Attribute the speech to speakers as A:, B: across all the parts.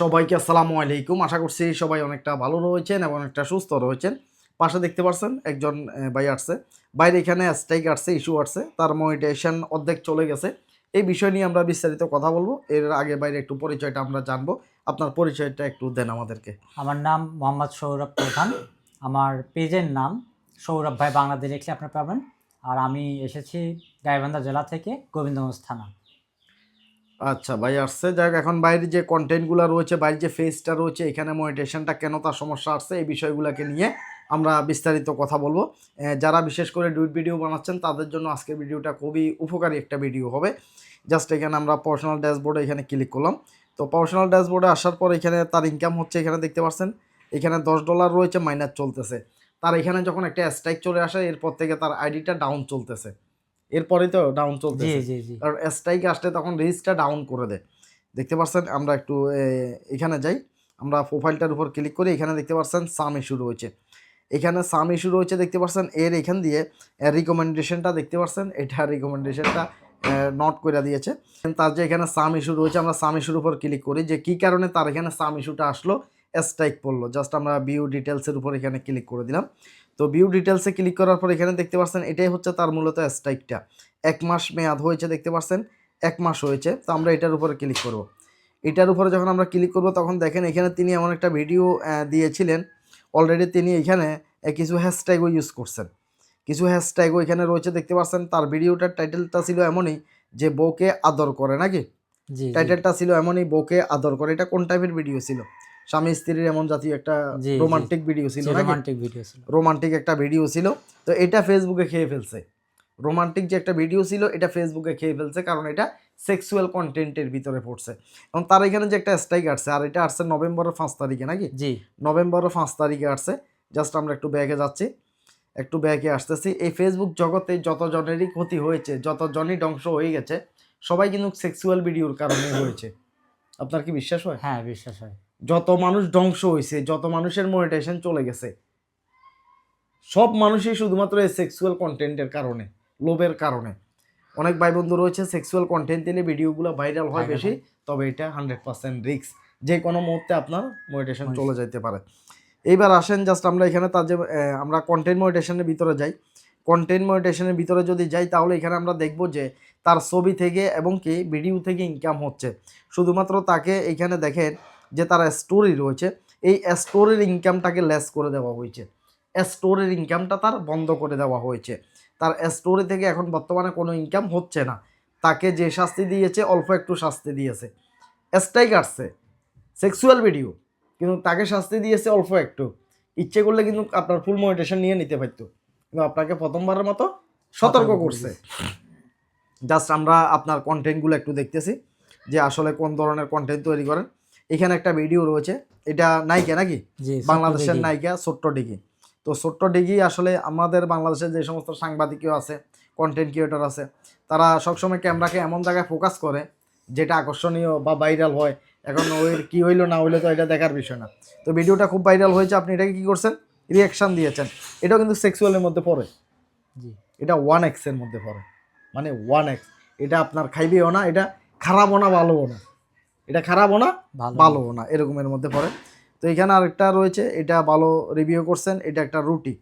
A: সবাইকে আসসালামু আলাইকুম। আশা করছি সবাই অনেকটা ভালো রয়েছেন এবং অনেকটা সুস্থ রয়েছেন। পাশে দেখতে পাচ্ছেন একজন ভাই আসছে। বাইরে এখানে স্ট্রাইক আসছে, ইস্যু আসছে। তার মনিটেশন অর্ধেক চলে গেছে। এই বিষয় নিয়ে আমরা বিস্তারিত কথা বলব। এর আগে বাইরে একটু পরিচয়টা আমরা জানব। আপনার পরিচয়টা একটু দেন আমাদেরকে।
B: আমার নাম মোহাম্মদ সৌরভ প্রধান। আমার পেজের নাম সৌরভ ভাই বাংলাদেশ লিখলে আপনারা পাবেন। আর আমি এসেছি গাইবান্ধা জেলা থেকে গোবিন্দগঞ্জ থানা।
A: আচ্ছা ভাই আসছে। যাক, এখন বাইরে যে কন্টেন্টগুলো রয়েছে, বাইরে যে ফেসটা রয়েছে, এখানে মনিটেশনটা কেন তার সমস্যা আসছে, এই বিষয়গুলোকে নিয়ে আমরা বিস্তারিত কথা বলব। যারা বিশেষ করে ডুইট ভিডিও বানাচ্ছেন, তাদের জন্য আজকের ভিডিওটা খুবই উপকারী একটা ভিডিও হবে। জাস্ট এখানে আমরা পার্সোনাল ড্যাশবোর্ডে এখানে ক্লিক করলাম। তো পার্সোনাল ড্যাশবোর্ডে আসার পর এখানে তার ইনকাম হচ্ছে, এখানে দেখতে পাচ্ছেন। এখানে দশ ডলার রয়েছে মাইনাস চলতেছে। তার এখানে যখন একটা স্ট্রাইক চলে আসে, এরপর থেকে তার আইডিটা ডাউন চলতেছে। এরপরেই তো ডাউন
B: জি
A: কারণ স্ট্রাইক আসলে তখন রিচটা ডাউন করে দেয়। দেখতে পাচ্ছেন আমরা একটু এখানে যাই। আমরা প্রোফাইলটার উপর ক্লিক করি এখানে দেখতে পাচ্ছেন সাম ইস্যু রয়েছে। এখানে সাম ইস্যু রয়েছে দেখতে পাচ্ছেন এর এখান দিয়ে রিকমেন্ডেশনটা দেখতে পাচ্ছেন এটা রিকমেন্ডেশনটা নট করে দিয়েছে। তার যে এখানে সাম ইস্যু রয়েছে আমরা সাম ইস্যুর উপর ক্লিক করি যে কী কারণে তার এখানে সাম ইস্যুটা আসলো স্ট্রাইক পড়ল। জাস্ট আমরা বিউ ডিটেলসের উপর এখানে ক্লিক করে দিলাম। তো ভিউ ডিটেলসে ক্লিক করার পর এখানে দেখতে পাচ্ছেন এটাই হচ্ছে তার মূলত স্ট্রাইকটা এক মাস মেয়াদ হয়েছে দেখতে পাচ্ছেন এক মাস হয়েছে তো আমরা এটার উপরে ক্লিক করব। এটার উপরে যখন আমরা ক্লিক করব তখন দেখেন এখানে তিনি এমন একটা ভিডিও দিয়েছিলেন। অলরেডি তিনি এখানে কিছু হ্যাশট্যাগও ইউজ করছেন। কিছু হ্যাশট্যাগও এখানে রয়েছে দেখতে পাচ্ছেন তার ভিডিওটার টাইটেলটা ছিল এমনই যে বউকে আদর করে নাকি। টাইটেলটা ছিল এমনই বউকে আদর করে। এটা কোন টাইপের ভিডিও ছিল? স্বামী স্ত্রীর এমন জাতীয় একটা। রোমান্টিক ভিডিও ছিল
B: রোমান্টিক ভিডিও ছিল।
A: রোমান্টিক একটা ভিডিও ছিল। তো এটা ফেসবুকে খেয়ে ফেলছে। রোমান্টিক যে একটা ভিডিও ছিল এটা ফেসবুকে খেয়ে ফেলছে কারণ এটা সেক্সুয়াল কন্টেন্টের ভিতরে পড়ছে। এবং তার এখানে যে একটা স্ট্রাইক আসছে আর এটা আসছে নভেম্বরের পাঁচ তারিখে নাকি?
B: জি।
A: নভেম্বরের পাঁচ তারিখে আসছে। জাস্ট আমরা একটু ব্যাগে যাচ্ছি। একটু ব্যাগে আসতেছি। এই ফেসবুক জগতে যত জনেরই ক্ষতি হয়েছে যত জনই ধ্বংস হয়ে গেছে সবাই কিন্তু সেক্সুয়াল ভিডিওর কারণে হয়েছে। আপনার কি বিশ্বাস হয়?
B: হ্যাঁ বিশ্বাস হয়।
A: যত মানুষ ধ্বংস হয়েছে যত মানুষের মনিটেশন চলে গেছে সব মানুষই শুধুমাত্র এই সেক্সুয়াল কন্টেন্টের কারণে লোভের কারণে। অনেক ভাই বন্ধু রয়েছে সেক্সুয়াল কন্টেন্ট দিলে ভিডিওগুলো ভাইরাল হয় বেশি তবে এটা হান্ড্রেড পার্সেন্ট রিক্স যে কোনো মুহূর্তে আপনার মনিটেশন চলে যেতে পারে। এইবার আসেন জাস্ট আমরা এখানে তার যে আমরা কন্টেন্ট মনিটেশনের ভিতরে যাই। কন্টেন্ট মনিটেশনের ভিতরে যদি যাই তাহলে এখানে আমরা দেখব যে তার ছবি থেকে এবং কি ভিডিও থেকে ইনকাম হচ্ছে। শুধুমাত্র তাকে এখানে দেখেন যে তার স্টোরি রয়েছে এই স্টোরের ইনকামটাকে লেস করে দেওয়া হয়েছে। স্টোরের ইনকামটা তার বন্ধ করে দেওয়া হয়েছে। তার স্টোরি থেকে এখন বর্তমানে কোনো ইনকাম হচ্ছে না। তাকে যে শাস্তি দিয়েছে অল্প একটু শাস্তি দিয়েছে। স্ট্রাইক আসছে সেক্সুয়াল ভিডিও কিন্তু তাকে শাস্তি দিয়েছে অল্প একটু। ইচ্ছে করলে কিন্তু আপনার ফুল মনিটেশন নিয়ে নিতে পারতো। কিন্তু আপনাকে প্রথমবারের মতো সতর্ক করছে। জাস্ট আমরা আপনার কন্টেন্টগুলো একটু দেখতেছি যে আসলে কোন ধরনের কন্টেন্ট তৈরি করেন। এখানে একটা ভিডিও রয়েছে। এটা নায়িকা নাকি? বাংলাদেশের নায়িকা ছোট্ট ডিগি তো ছোট্ট ডিগি আসলে আমাদের বাংলাদেশের যে সমস্ত সাংবাদিকও আছে কন্টেন্ট ক্রিয়েটর আছে তারা সবসময় ক্যামেরাকে এমন জায়গায় ফোকাস করে যেটা আকর্ষণীয় বা ভাইরাল হয়। এখন ওর কী হইল না হইল তো এটা দেখার বিষয় না। তো ভিডিওটা খুব ভাইরাল হয়েছে আপনি এটাকে কী করছেন? রিয়াকশান দিয়েছেন। এটাও কিন্তু সেক্সুয়ালের মধ্যে পড়ে।
B: জি।
A: এটা ওয়ান এক্সের মধ্যে পড়ে। মানে ওয়ান এক্স এটা আপনার খাইবেও না এটা খারাপও না ভালোও না। এটা খারাপও না
B: ভালো
A: ভালোও না এরকমের মধ্যে পড়ে। তো এখানে আরেকটা রয়েছে এটা ভালো রিভিউ করছেন এটা একটা রুটি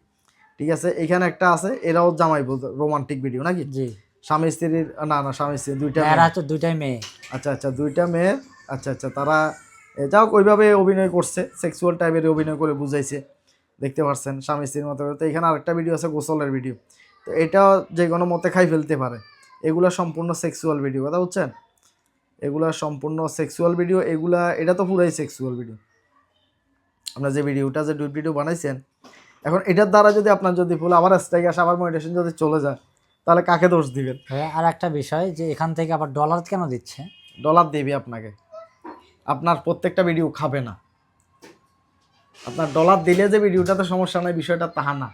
A: ঠিক আছে? এখানে একটা আছে এরাও জামাই রোমান্টিক ভিডিও নাকি?
B: জি।
A: স্বামী স্ত্রীর না না স্বামী স্ত্রী দুইটা।
B: হচ্ছে দুইটাই মেয়ে।
A: আচ্ছা আচ্ছা দুইটা মেয়ে আচ্ছা আচ্ছা তারা হোক ওইভাবে অভিনয় করছে সেক্সুয়াল টাইপের অভিনয় করে বুঝাইছে দেখতে পাচ্ছেন স্বামী স্ত্রীর মতো তো এখানে আরেকটা ভিডিও আছে গোসলের ভিডিও তো এটা যে কোনো মতে খাই ফেলতে পারে। এগুলো সম্পূর্ণ সেক্সুয়াল ভিডিও কথা বুঝছেন? এগুলা সম্পূর্ণ সেক্সুয়াল ভিডিও এগুলা এটা তো পুরাই সেক্সুয়াল ভিডিও আপনার যে ভিডিওটা যে ডুইট ভিডিও বানাইছেন এখন এটার দ্বারা যদি আপনার যদি ফুল আবার স্ট্রাইক আসে আবার মনিটেশন যদি চলে যায় তাহলে কাকে দোষ দিবেন?
B: হ্যাঁ, আর একটা বিষয় যে এখান থেকে আবার ডলার কেন দিচ্ছে?
A: ডলার দেবে আপনাকে। আপনার প্রত্যেকটা ভিডিও খাবে না। আপনার ডলার দিলে যে ভিডিওটাতে সমস্যা নাই বিষয়টা তাহা না।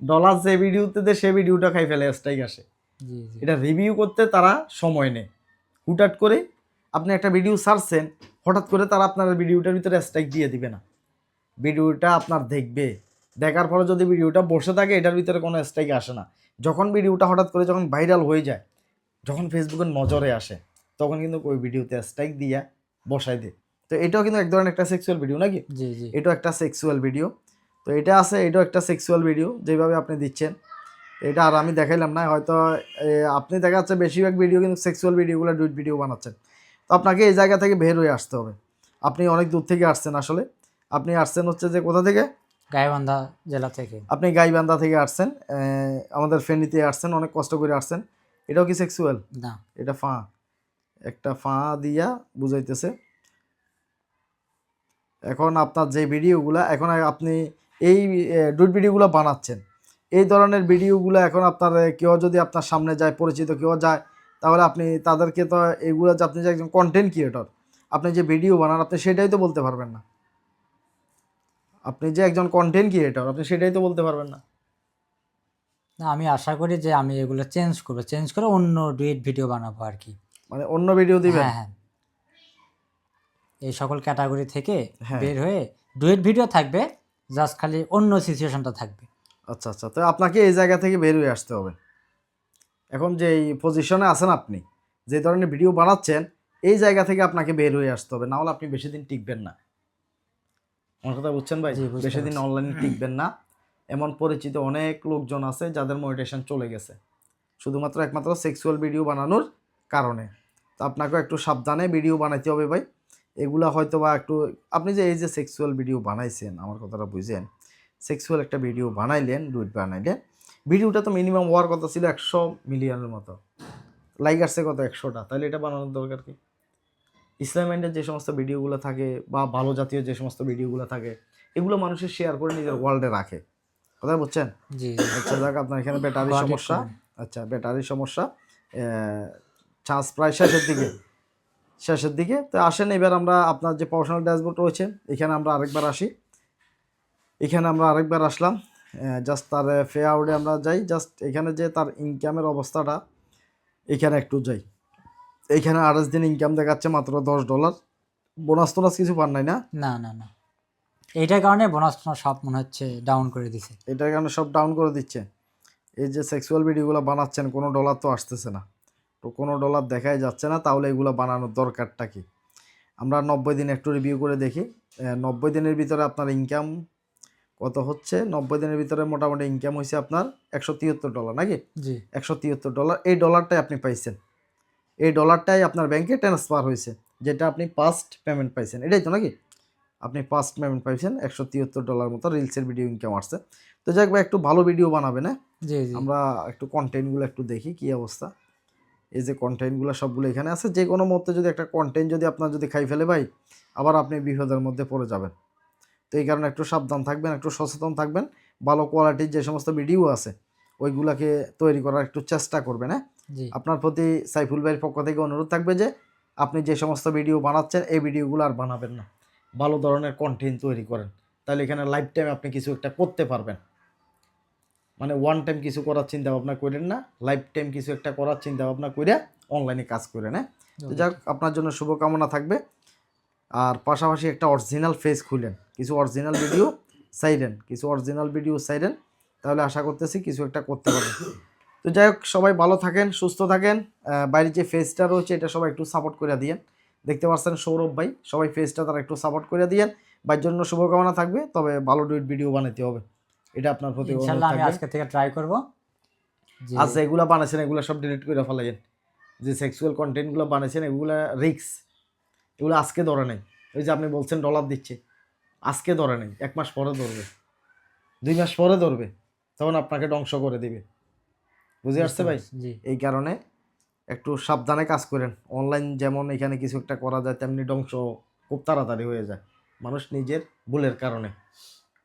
A: ডলার যে ভিডিওতে দেয় সে ভিডিওটা খাই ফেলে স্ট্রাইক আসে। এটা রিভিউ করতে তারা সময় নেয়। হুটহাট করে আপনি একটা ভিডিও সারছেন হঠাৎ করে তারা আপনার ভিডিওটার ভিতরে স্ট্রাইক দিয়ে দিবে না। ভিডিওটা আপনার দেখবে। দেখার পরে যদি ভিডিওটা বসে থাকে এটার ভিতরে কোনো স্ট্রাইক আসে না। যখন ভিডিওটা হঠাৎ করে যখন ভাইরাল হয়ে যায় যখন ফেসবুকের নজরে আসে তখন কিন্তু ওই ভিডিওতে স্ট্রাইক দিয়া বসাই দেয়। তো এটাও কিন্তু এক ধরনের একটা সেক্সুয়াল ভিডিও নাকি?
B: জি জি।
A: এটাও একটা সেক্সুয়াল ভিডিও তো এটা আছে এটাও একটা সেক্সুয়াল ভিডিও যেভাবে আপনি দিচ্ছেন। এটা আর আমি দেখাইলাম না হয়তো আপনি দেখা যাচ্ছে বেশিরভাগ ভিডিও কিন্তু সেক্সুয়াল ভিডিওগুলো ডুইট ভিডিও বানাচ্ছেন। তো আপনাকে এই জায়গা থেকে বের হয়ে আসতে হবে। আপনি অনেক দূর থেকে আসছেন আসলে। আপনি আসছেন হচ্ছে যে কোথা থেকে?
B: গাইবান্ধা জেলা থেকে।
A: আপনি গাইবান্ধা থেকে আসছেন আমাদের ফেনীতে আসছেন অনেক কষ্ট করে আসছেন। এটাও কি সেক্সুয়াল
B: না।
A: এটা ফাঁ। একটা ফাঁ দিয়া বুঝাইতেছে। এখন আপনার যে ভিডিওগুলো এখন আপনি এই ডুট ভিডিওগুলো বানাচ্ছেন। এই ধরনের ভিডিওগুলো এখন আপনার কেউ যদি আপনার সামনে যায় পরিচিত কেউ যায় তাহলে আপনি তাদেরকে তো এগুলো যে আপনি যে একজন কন্টেন্ট ক্রিয়েটর আপনি যে ভিডিও বানান আপনি সেটাই তো বলতে পারবেন না। আপনি যে একজন কন্টেন্ট ক্রিয়েটর আপনি সেটাই তো বলতে পারবেন না।
B: না আমি আশা করি যে আমি এগুলো চেঞ্জ করব। চেঞ্জ করে অন্য ডুয়েট ভিডিও বানাবো আর কি।
A: মানে অন্য ভিডিও দিবেন?
B: হ্যাঁ হ্যাঁ। এই সকল ক্যাটাগরি থেকে
A: হ্যাঁ।
B: বের হয়ে ডুয়েট ভিডিও থাকবে জাস্ট খালি অন্য সিচুয়েশনটা থাকবে।
A: আচ্ছা আচ্ছা। তো আপনাকে এই জায়গা থেকে বের হয়ে আসতে হবে। এখন যে এই পজিশনে আছেন আপনি যে ধরনের ভিডিও বানাচ্ছেন এই জায়গা থেকে আপনাকে বের হয়ে আসতে হবে না হলে আপনি বেশি দিন টিকবেন না। আমার কথা বুঝছেন ভাই? বেশি দিন। অনলাইনে টিকবেন না। এমন পরিচিত অনেক লোকজন আছে যাদের মোটিভেশন চলে গেছে। শুধুমাত্র একমাত্র সেক্সুয়াল ভিডিও বানানোর কারণে। তো আপনাকেও একটু সাবধানে ভিডিও বানাইতে হবে ভাই। এগুলা হয়তো বা একটু আপনি যে এই যে সেক্সুয়াল ভিডিও বানাইছেন আমার কথাটা বুঝেন। সেক্সুয়াল একটা ভিডিও বানাইলেন ডুইট বানাইলেন ভিডিওটা তো মিনিমাম হওয়ার কথা ছিল একশো মিলিয়নের মতো। লাইক আসছে কত? একশোটা। তাহলে এটা বানানোর দরকার কি? ইসলাম যে সমস্ত ভিডিওগুলো থাকে বা ভালো জাতীয় যে সমস্ত ভিডিওগুলো থাকে এগুলো মানুষের শেয়ার করে নিজের ওয়ার্ল্ডে রাখে। কথা বুঝছেন?
B: জি
A: আচ্ছা যাক আপনার এখানে ব্যাটারির সমস্যা। আচ্ছা ব্যাটারির সমস্যা। চার্জ প্রায় শেষের দিকে। শেষের দিকে। তো আসেন এবার আমরা আপনার যে পার্সোনাল ড্যাশবোর্ড রয়েছে এখানে আমরা আরেকবার আসি। এখানে আমরা আরেকবার আসলাম। জাস্ট তার ফে আউটে আমরা যাই। জাস্ট এখানে যে তার ইনকামের অবস্থাটা এখানে একটু যাই। এইখানে আঠাশ দিন ইনকাম দেখাচ্ছে মাত্র দশ ডলার বোনাস টোনাস কিছু পান নাই না?
B: না না না। এইটার কারণে বোনাস সব মনে হচ্ছে ডাউন করে দিছে।
A: এটার কারণে সব ডাউন করে দিচ্ছে। এই যে সেক্সুয়াল ভিডিওগুলো বানাচ্ছেন কোনো ডলার তো আসতেছে না। তো কোনো ডলার দেখাই যাচ্ছে না তাহলে এগুলো বানানোর দরকারটা কি? আমরা নব্বই দিন একটু রিভিউ করে দেখি। নব্বই দিনের ভিতরে আপনার ইনকাম কত হচ্ছে? নব্বই দিনের ভিতরে মোটামুটি ইনকাম হয়েছে আপনার একশো তিয়াত্তর ডলার নাকি?
B: জি।
A: একশো তিয়াত্তর ডলার এই ডলারটাই আপনি পাইছেন। এই ডলারটাই আপনার ব্যাংকে ট্রান্সফার হয়েছে যেটা আপনি ফার্স্ট পেমেন্ট পাইছেন। এটাই তো নাকি? আপনি ফার্স্ট পেমেন্ট পাইছেন একশো তিয়াত্তর ডলার মতো রিলসের ভিডিও ইনকাম আসছে। তো যাক ভাই একটু ভালো ভিডিও বানাবেন হ্যাঁ?
B: জি জি।
A: আমরা একটু কন্টেন্টগুলো একটু দেখি কি অবস্থা? এই যে কন্টেন্টগুলো সবগুলো এখানে আছে যে কোনো মুহূর্তে যদি একটা কন্টেন্ট যদি আপনার যদি খাই ফেলে ভাই আবার আপনি বিপদের মধ্যে পড়ে যাবেন। তো এই কারণে একটু সাবধান থাকবেন একটু সচেতন থাকবেন। ভালো কোয়ালিটির যে সমস্ত ভিডিও আছে ওইগুলাকে তৈরি করার একটু চেষ্টা করবেন হ্যাঁ? আপনার প্রতি সাইফুল ভাইয়ের পক্ষ থেকে অনুরোধ থাকবে যে আপনি যে সমস্ত ভিডিও বানাচ্ছেন এই ভিডিওগুলো আর বানাবেন না। ভালো ধরনের কন্টেন্ট তৈরি করেন। তাহলে এখানে লাইফ টাইম আপনি কিছু একটা করতে পারবেন। মানে ওয়ান টাইম কিছু করার চিন্তা ভাবনা করেন না লাইফ টাইম কিছু একটা করার চিন্তা ভাবনা করে অনলাইনে কাজ করেন হ্যাঁ? যাক আপনার জন্য শুভকামনা থাকবে। আর পাশাপাশি একটা অরিজিনাল ফেস খুলেন। কিছু অরিজিনাল ভিডিও সাইডেন কিছু অরিজিনাল ভিডিও সাইডেন তাহলে আশা করতেছি কিছু একটা করতে পারবেন। তো যাই হোক সবাই ভালো থাকেন সুস্থ থাকেন। বাইরে যে ফেসটা রয়েছে এটা সবাই একটু সাপোর্ট করে দিয়েন। দেখতে পাচ্ছেন সৌরভ ভাই সবাই ফেসটা তারা একটু সাপোর্ট করে দিয়েন। ভাইয়ের জন্য শুভকামনা থাকবে তবে ভালো ডুইট ভিডিও বানাতে হবে। এটা আপনার প্রতি অনুরোধ
B: ইনশাল্লাহ আমি আজকে থেকে ট্রাই করব।
A: আচ্ছা এগুলো বানাইছেন এগুলো সব ডিলিট করে ফেলাইন যে সেক্সুয়াল কন্টেন্টগুলো বানাইছেন এগুলো রিক্স এগুলো আজকে ধরে নেই। ওই যে আপনি বলছেন ডলার দিচ্ছে। আজকে ধরে নেই এক মাস পরে ধরবে। দুই মাস পরে ধরবে তখন আপনাকে ধ্বংস করে দিবে। বুঝে আসছে ভাই?
B: জি।
A: এই কারণে একটু সাবধানে কাজ করেন। অনলাইন যেমন এখানে কিছু একটা করা যায় তেমনি ধ্বংস খুব তাড়াতাড়ি হয়ে যায়। মানুষ নিজের ভুলের কারণে।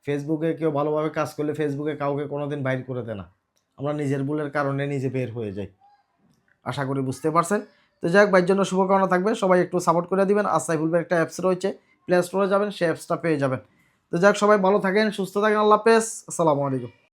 A: ফেসবুকে কেউ ভালোভাবে কাজ করলে ফেসবুকে কাউকে কোনোদিন বাইর করে দেয় না। আমরা নিজের ভুলের কারণে নিজে বের হয়ে যাই। আশা করি বুঝতে পারছেন। তো যাই হোক, ভাইয়ের জন্য শুভকামনা থাকবে। সবাই একটু সাপোর্ট করে দিবেন। আর সাইফুল ভাইয়ের একটা অ্যাপস রয়েছে। প্লে স্টোরে যাবেন সেই অ্যাপসটা পেয়ে যাবেন। তো যাক সবাই ভালো থাকেন, সুস্থ থাকেন। আল্লাহ হাফেজ। আসসালামু আলাইকুম।